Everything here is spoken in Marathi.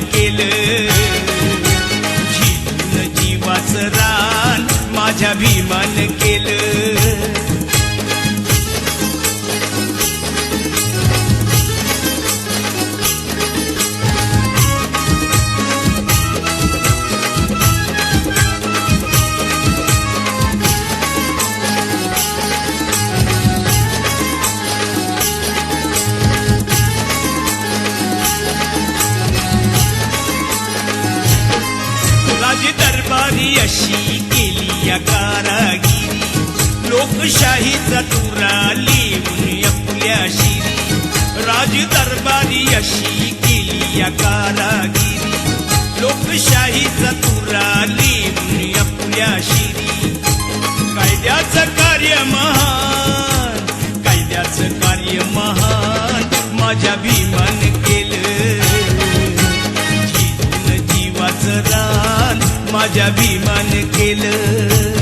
केलं. झिजून जीवाचं रान माझ्या भीमान केलं. दरबारी अशी केली या कारागिरी. लोकशाहीचा तुरा लिहून आपल्या शिरी. राज दरबारी अशी केली या कारागिरी. लोकशाहीचा तुरा लिहून आपल्या शिरी. कायद्याचं कार्य महान कायद्याचं कार्य महान. माझ्या भीमान माझ्या भीमान केलं.